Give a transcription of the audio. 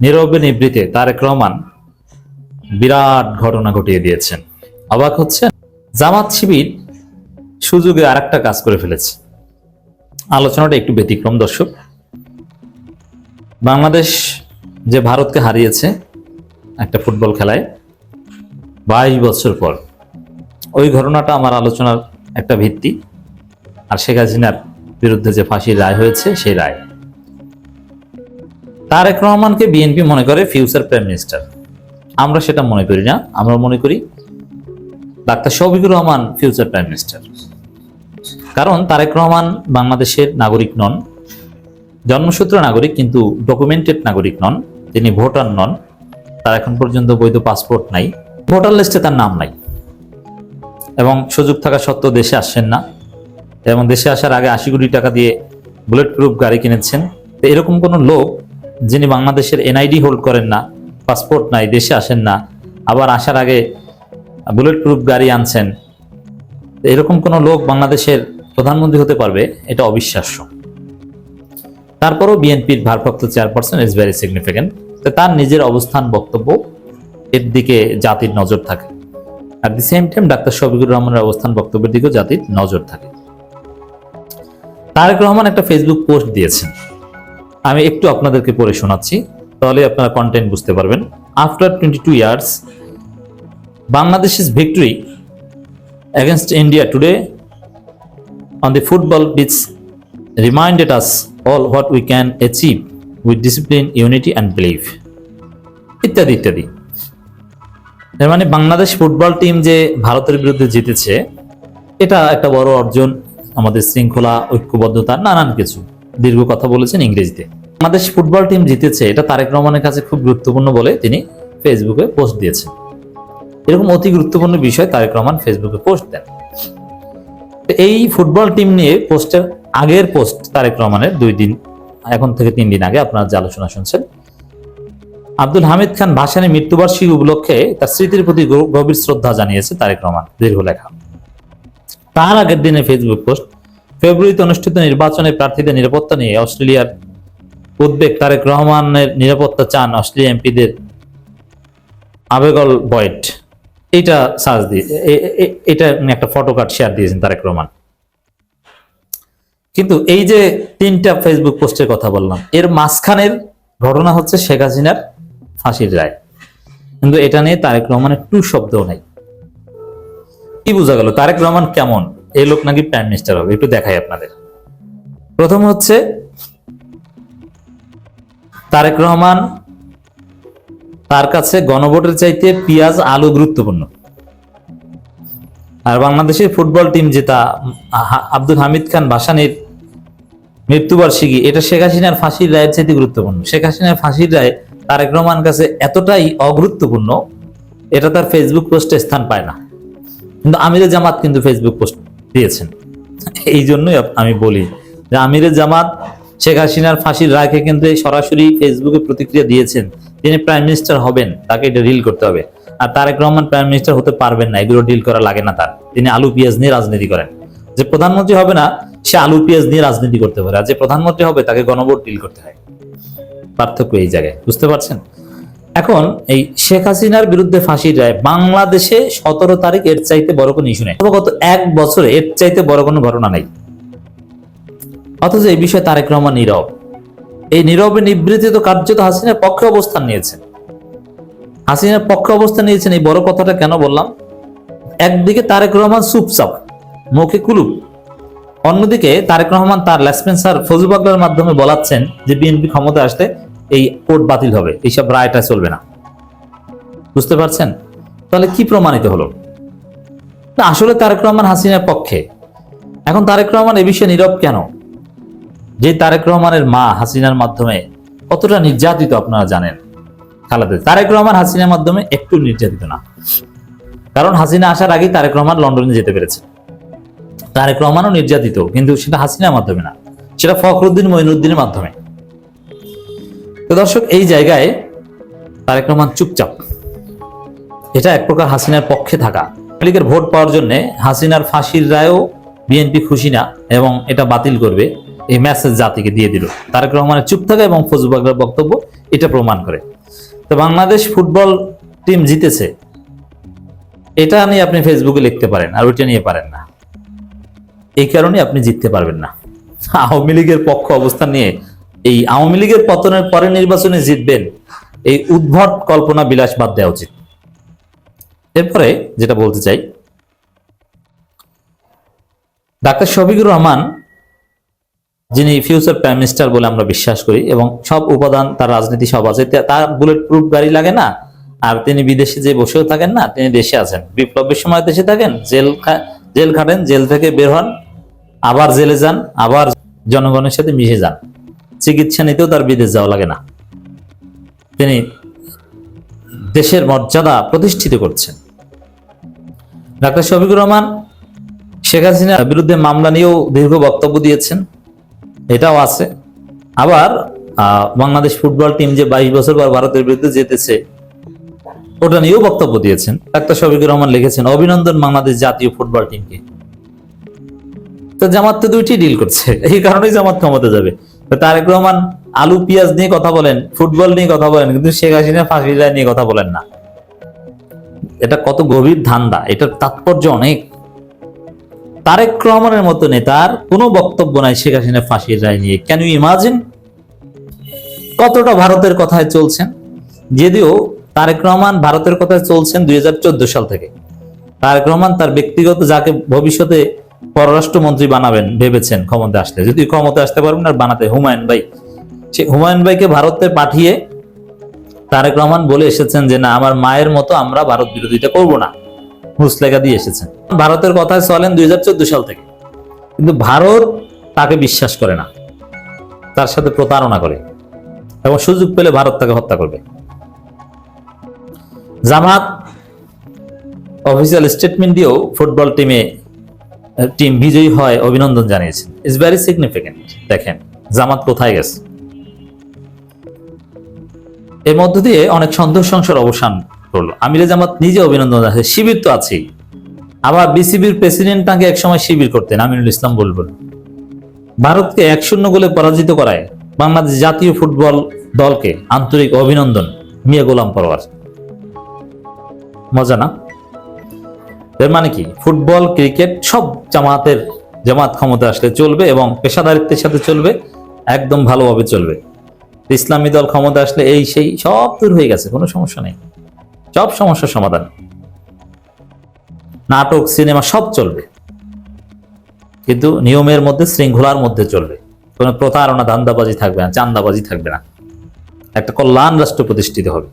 নীরবে নিবৃতে তারেক রহমান বিরাট ঘটনা ঘটিয়ে দিয়েছেন। অবাক হচ্ছে, জামাত শিবির সুযোগে আর একটা কাজ করে ফেলেছে। আলোচনাটা একটু ব্যতিক্রম, দর্শক। বাংলাদেশ যে ভারতকে হারিয়েছে একটা ফুটবল খেলায়, বাইশ বছর পর, ওই ঘটনাটা আমার আলোচনার একটা ভিত্তি। আর শেখ হাসিনার বিরুদ্ধে যে ফাঁসির রায় হয়েছে, সেই রায়। তারেক রহমানকে বিএনপি মনে করে ফিউচার প্রাইম মিনিস্টার আমরা সেটা মনে করি না, আমরা মনে করি doctor Shafiqur Rahman future prime minister কারণ তারেক রহমান বাংলাদেশের নাগরিক নন, জন্মসূত্র নাগরিক কিন্তু ডকুমেন্টেড নাগরিক নন, তিনি ভোটার নন, তার এখন পর্যন্ত বৈধ পাসপোর্ট নাই, ভোটার লিস্টে তার নাম নাই। এবং সুযোগ থাকা সত্ত্বেও দেশে আসছেন না, এবং দেশে আসার আগে আশি কোটি টাকা দিয়ে বুলেট প্রুফ গাড়ি কিনেছেন। তো এরকম কোনো লোক যিনি বাংলাদেশের এনআইডি হোল্ড করেন না, পাসপোর্ট নাই, দেশে আসেন না, আবার আসার আগে বুলেট প্রুফ গাড়ি আনছেন, এরকম কোনো লোক বাংলাদেশের প্রধানমন্ত্রী হতে পারবে? এটা অবিশ্বাস্য। তারপরও বিএনপির ভারপ্রাপ্ত চেয়ারপারসন ইজ ভেরি সিগনিফিকেন্ট তো তার নিজের অবস্থান, বক্তব্য, এর দিকে জাতির নজর থাকে। আর the same time doctor Shafiqur রহমানের অবস্থান, বক্তব্যের দিকেও জাতির নজর থাকে। তারেক রহমান একটা ফেসবুক পোস্ট দিয়েছেন। আমি একটু আপনাদেরকে পড়ে শোনাচ্ছি তাহলে আপনারা কন্টেন্ট বুঝতে পারবেন। After twenty two years Bangladesh is victory against India today on the football pitch reminded us all what we can achieve with discipline, unity and belief. ইত্যাদি ইত্যাদি। এর মানে বাংলাদেশ ফুটবল টিম যে ভারতের বিরুদ্ধে জিতেছে এটা একটা বড় অর্জন আমাদের শৃঙ্খলা ঐক্যবদ্ধতা নানান কিছু। দীর্ঘ কথা বলেছেন ইংরেজিতে। বাংলাদেশ ফুটবল টিম জিতেছে, এটা তারেক রহমানের কাছে খুব গুরুত্বপূর্ণ বলে তিনি ফেসবুকে পোস্ট দিয়েছেন। এরকম অতি গুরুত্বপূর্ণ বিষয় তারেক রহমান ফেসবুকে পোস্ট দেন। এই ফুটবল টিম নিয়ে পোস্টের আগের পোস্ট তারেক রহমানের দুই দিন, এখন থেকে তিন দিন আগে আপনারা যে আলোচনা শুনছেন, আব্দুল হামিদ খান ভাসানী মৃত্যুবার্ষিকী উপলক্ষে তার স্মৃতির প্রতি গভীর শ্রদ্ধা জানিয়েছে তারেক রহমান দীর্ঘ লেখা তার আগের দিনে ফেসবুক পোস্ট ফেব্রুয়ারিতে অনুষ্ঠিত নির্বাচনে প্রার্থীদের নিরাপত্তা নিয়ে অস্ট্রেলিয়ার উদ্বেগ, তারেক রহমানের নিরাপত্তা চান অস্ট্রেলিয়া এমপিদের আবেগল বয়েট। এটা সার্চ দিয়ে এটা একটা ফটো কার্ড শেয়ার দিয়েছেন তারেক রহমান। কিন্তু এই যে তিনটা ফেসবুক পোস্টের কথা বললাম, এর মাঝখানের ঘটনা হচ্ছে শেখ হাসিনার ফাঁসির রায়। কিন্তু এটা নিয়ে তারেক রহমানের টু শব্দও নাই। কি বোঝা গেল, তারেক রহমান কেমন? এই লোক নাকি প্রাইম মিনিস্টার হবে, একটু দেখাই আপনাদের। প্রথম হচ্ছে তারেক রহমান, তার কাছে গণভোটের চাইতে পেঁয়াজ, আলু গুরুত্বপূর্ণ। আর বাংলাদেশের ফুটবল টিম হা- আব্দুল হামিদ খান ভাসানির মৃত্যুবার্ষিকী এটা শেখ হাসিনার ফাঁসির রায়ের চাইতে গুরুত্বপূর্ণ। শেখ হাসিনার ফাঁসির রায় তারেক রহমান কাছে এতটাই অগুরুত্বপূর্ণ, এটা তার ফেসবুক পোস্টে স্থান পায় না। কিন্তু আমিরের জামাত কিন্তু ফেসবুক পোস্ট দিয়েছেন। এই জন্যই আমি বলি যে আমিরের জামাত শেখ হাসিনার ফাঁসির রায়কে এই সরাসরি ফেসবুকে প্রতিক্রিয়া দিয়েছেন। তিনি প্রাইম মিনিস্টার হবেন, তাকে এটা রিল করতে হবে। আর তারেক রহমান প্রাইম মিনিস্টার হতে পারবেন না, এগুলো ডিল করা লাগে না তার। তিনি আলু পেঁয়াজ নিয়ে রাজনীতি করেন। যে প্রধানমন্ত্রী হবে না, সে আলু পেঁয়াজ নিয়ে রাজনীতি করতে পারে। আর যে প্রধানমন্ত্রী হবে, তাকে গণভোট ডিল করতে হয়। পার্থক্য এই জায়গায়, বুঝতে পারছেন? এখন এই শেখ হাসিনার বিরুদ্ধে ফাঁসির রায় বাংলাদেশে সতেরো তারিখ এর চাইতে বড় কোনো ইস্যু নেই। গত এক বছরে এর চাইতে বড় কোনো ঘটনা নাই। অথচ এই বিষয়ে তারেক রহমান নীরব। এই নীরবে নিবৃত্তি তো কার্যত হাসিনার পক্ষে অবস্থান নিয়েছেন। হাসিনার পক্ষে অবস্থান নিয়েছেন, এই বড় কথাটা কেন বললাম? একদিকে তারেক রহমান চুপচাপ, মুখে কুলুপ। অন্যদিকে তারেক রহমান তার লেসপেন্সার ফজু বাগলার মাধ্যমে বলাচ্ছেন যে বিএনপি ক্ষমতা আসতে এই কোর্ট বাতিল হবে, এইসব রায়টা চলবে না। বুঝতে পারছেন? তাহলে কি প্রমাণিত হলো? না, আসলে তারেক রহমান হাসিনার পক্ষে। এখন তারেক রহমান এ বিষয়ে নীরব কেন? যে তারেক রহমানের মা হাসিনার মাধ্যমে কতটা নির্যাতিত আপনারা জানেন? খালাদে, তারেক রহমান হাসিনার মাধ্যমে একটু নির্যাতিত না। কারণ হাসিনা আসার আগেই তারেক রহমান লন্ডনে যেতে পেরেছে তারেক রহমানও নির্যাতিত, কিন্তু সেটা হাসিনার মাধ্যমে না। সেটা ফখরুদ্দিন মঈনুদ্দিনের মাধ্যমে। তো দর্শক, এই জায়গায় তারেক রহমান চুপচাপ। এটা এক প্রকার হাসিনার পক্ষে থাকা। লীগের ভোট পাওয়ার জন্য হাসিনার ফাঁসির রায়ও বিএনপি খুশি না এবং এটা বাতিল করবে এই মেসেজ জাতিকে দিয়ে দিল। তারেক রহমানের চুপ থাকা এবং ফজলুবাগের বক্তব্য এটা প্রমাণ করে। তো বাংলাদেশ ফুটবল টিম জিতেছে। এটা নিয়ে আপনি ফেসবুকে লিখতে পারেন, আর ওইটা নিয়ে পারেন না। এই কারণে আপনি জিততে পারবেন না। আওয়ামী লীগের পক্ষ অবস্থান নিয়ে এই আওয়ামী লীগের পতনের পরে নির্বাচনে জিতবেন এই উদ্ভট কল্পনা বিলাস বাদ দেওয়া উচিত। এরপরে যেটা বলতে চাই, ডাক্তার শফিকুর রহমান, যিনি ফিউচার প্রাইম মিনিস্টার বলে আমরা বিশ্বাস করি এবং সব উপাদান তার রাজনীতি সব আছে তার বুলেট প্রুফ গাড়ি লাগে না, আর তিনি বিদেশে যে বসেও থাকেন না, তিনি দেশে আছেন। বিপ্লবের সময় দেশে থাকেন, জেল জেল খাটেন, জেল থেকে বের হন, আবার জেলে যান, আবার জনগণের সাথে মিশে যান। চিকিৎসা নিতেও তার বিদেশ যাওয়া লাগে না। তিনি দেশের মর্যাদা প্রতিষ্ঠিত করছেন। ডাক্তার শফিকুর রহমান, শেখ হাসিনার বিরুদ্ধে মামলা নিয়েও দীর্ঘ বক্তব্য দিয়েছেন। এটাও আছে। আবার বাংলাদেশ ফুটবল টিম যে বাইশ বছর পর ভারতের বিরুদ্ধে জিতেছে, ওটা নিয়েও বক্তব্য দিয়েছেন। ডাক্তার শফিকুর রহমান লিখেছেন, অভিনন্দন বাংলাদেশ জাতীয় ফুটবল টিমকে। তো জামাত তো দুইটি ডিল করছে, এই কারণেই জামাত ক্ষমতা যাবে। তারেক রহমান আলু, পেঁয়াজ নিয়ে কথা বলেন, ফুটবল নিয়ে কথা বলেন, কিন্তু শেখ হাসিনা ফাঁসি রায় নিয়ে কথা বলেন না। এটা কত গভীর ধান্দা, এটার তাৎপর্য অনেক। তারেক রহমানের মতো নেতার কোনো বক্তব্য নাই শেখ হাসিনা ফাঁসির রায় নিয়ে। ক্যান ইউ ইমাজিন কতটা ভারতের কথায় চলছেন? যদিও তারেক রহমান ভারতের কথায় চলছেন দুই হাজার চোদ্দ সাল থেকে। তারেক রহমান তার ব্যক্তিগত যাকে ভবিষ্যতে পররাষ্ট্রমন্ত্রী বানাবেন ভেবেছেন ক্ষমতা আসলে। যদি ক্ষমতা আসতে পারবেন আর বানাতে হুমায়ুন ভাই। সে হুমায়ুন ভাইকে ভারতে পাঠিয়ে তারেক রহমান বলে এসেছেন যে, না, আমার মায়ের মতো আমরা ভারত বিরোধিতা করব না। মুসলেখা দিয়ে এসেছেন। ভারতের কথায় চলেন দুই সাল থেকে। কিন্তু ভারত তাকে বিশ্বাস করে না। তার সাথে প্রতারণা করে। এবং সুযোগ পেলে ভারত তাকে হত্যা করবে। জামাত অফিসিয়াল স্টেটমেন্ট দিয়েও ফুটবল টিমে টিম বিজয়ী হয় অভিনন্দন জানিয়েছেন। ইটস ভেরি সিগনিফিকেন্ট দেখেন, জামাত কোথায় গেছে? এর মধ্য দিয়ে অনেক সন্দেহ সংসার অবসান করল আমিরে জামাত নিজে অভিনন্দন আছে শিবির তো আছেই। আবার বিসিবির প্রেসিডেন্ট তাকে একসময় শিবির করতেন, আমিনুল ইসলাম বলবেন। ভারতকে এক শূন্য গোলে পরাজিত করায় বাংলাদেশ জাতীয় ফুটবল দলকে আন্তরিক অভিনন্দন, মিয়া গোলাম পরওয়ার মজা না? এর মানে কি? ফুটবল, ক্রিকেট সব জামাতের, জামাত ক্ষমতা আসলে চলবে এবং পেশাদারিত্বের সাথে চলবে, একদম ভালোভাবে চলবে। ইসলামী দল ক্ষমতা আসলে এই সেই সব দূর হয়ে গেছে, কোনো সমস্যা নেই। সব সমস্যার সমাধান। নাটক, সিনেমা সব চলবে। কিন্তু নিয়মের মধ্যে, শৃঙ্খলার মধ্যে চলবে। কোনো প্রতারণা, ধান্দাবাজি থাকবে না, চান্দাবাজি থাকবে না। একটা কল্যাণ রাষ্ট্র প্রতিষ্ঠিত হবে।